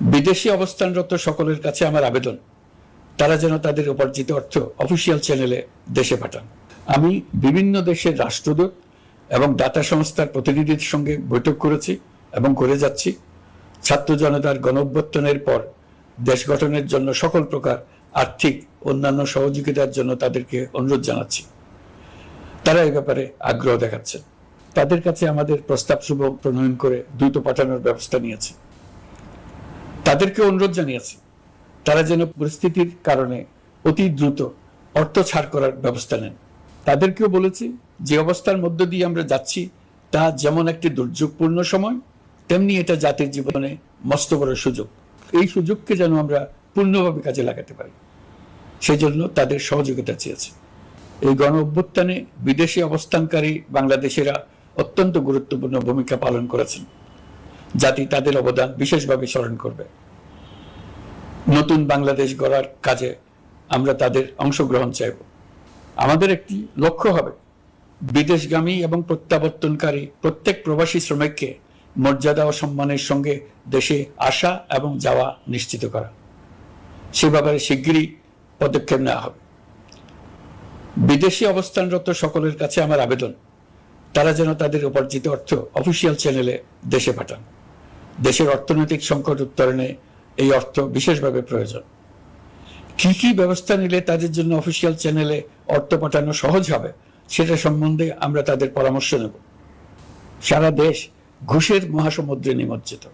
বিদেশি অবস্থানরত সকলের কাছে আমার আবেদন। তারা যেন তাদের উপার্জিত অর্থ অফিসিয়াল চ্যানেলে দেশে পাঠান। আমি বিভিন্ন দেশের রাষ্ট্রদূত এবং দাতা সংস্থার প্রতিনিধিদের সঙ্গে বৈঠক করেছি এবং করে যাচ্ছি। ছাত্র জনতার গণ অভ্যুত্থানের পর দেশ গঠনের জন্য সকল প্রকার আর্থিক, অন্যান্য সহযোগিতার জন্য তাদেরকে অনুরোধ জানাচ্ছি। তারা এ ব্যাপারে আগ্রহ দেখাচ্ছেন। তাদের কাছে আমাদের প্রস্তাব শুভ প্রণয়ন করে দ্রুত পাঠানোর ব্যবস্থা নিয়েছে। তাদেরকে অনুরোধ জানিয়েছি, তারা যেন পরিস্থিতির কারণে অতি দ্রুত অর্থ ছাড় করার ব্যবস্থা নেন। তাদেরকেও বলেছি, যে অবস্থার মধ্য দিয়ে আমরা যাচ্ছি, তা যেমন একটি দুর্যোগপূর্ণ সময়, তেমনি এটা জাতির জীবনে মস্ত বড় সুযোগ। এই সুযোগকে যেন আমরা পূর্ণভাবে কাজে লাগাতে পারি। সেই জন্য তাদের সহযোগিতা চেয়েছে। এই গণ অভ্যুত্থানে বিদেশে অবস্থানকারী বাংলাদেশিরা অত্যন্ত গুরুত্বপূর্ণ ভূমিকা পালন করেছেন। জাতি তাদের অবদান বিশেষভাবে স্মরণ করবে। নতুন বাংলাদেশ গড়ার কাজে আমরা তাদের অংশগ্রহণ চাইব। আমাদের একটি লক্ষ্য হবে বিদেশগামী এবং প্রত্যাবর্তনকারী প্রত্যেক প্রবাসী শ্রমিককে মর্যাদা ও সম্মানের সঙ্গে দেশে আসা এবং যাওয়া নিশ্চিত করা। সে ব্যাপারে শিগগিরই পদক্ষেপ নেওয়া হবে। বিদেশি অবস্থানরত সকলের কাছে আমার আবেদন, তারা যেন তাদের উপার্জিত অর্থ অফিসিয়াল চ্যানেলে দেশে পাঠান। দেশের অর্থনৈতিক সংকট উত্তরণে এই অর্থ বিশেষভাবে প্রয়োজন। কি কি ব্যবস্থা নিলে তাদের জন্য অফিসিয়াল চ্যানেলে অর্থ পাঠানো সহজ হবে সেটা সম্বন্ধে আমরা তাদের পরামর্শ নেব। সারা দেশ ঘুষের মহাসমুদ্রে নিমজ্জিত।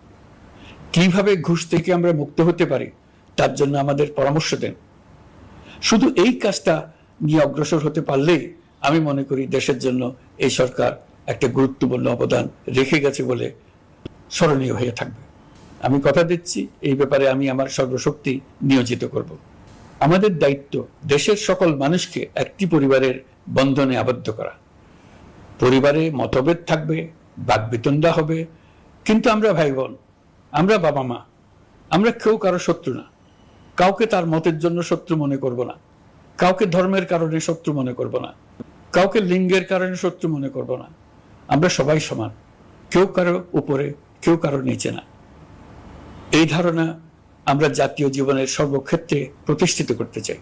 কীভাবে ঘুষ থেকে আমরা মুক্ত হতে পারি, তার জন্য আমাদের পরামর্শ দেন। শুধু এই কাজটা নিয়ে অগ্রসর হতে পারলেই আমি মনে করি দেশের জন্য এই সরকার একটা গুরুত্বপূর্ণ অবদান রেখে গেছে বলে স্মরণীয় হয়ে থাকবে। আমি কথা দিচ্ছি, এই ব্যাপারে আমি আমার সর্বশক্তি নিয়োজিত করব। আমাদের দায়িত্ব দেশের সকল মানুষকে একটি পরিবারের বন্ধনে আবদ্ধ করা। পরিবারে মতভেদ থাকবে, বাকবিতণ্ডা হবে, কিন্তু আমরা ভাই বোন আমরা বাবা মা আমরা কেউ কারও শত্রু না। কাউকে তার মতের জন্য শত্রু মনে করব না। কাউকে ধর্মের কারণে শত্রু মনে করব না। কাউকে লিঙ্গের কারণে শত্রু মনে করব না। আমরা সবাই সমান, কেউ কারও উপরে, কেউ কারও নিচে না। এই ধারণা আমরা জাতীয় জীবনের সর্বক্ষেত্রে প্রতিষ্ঠিত করতে চাই।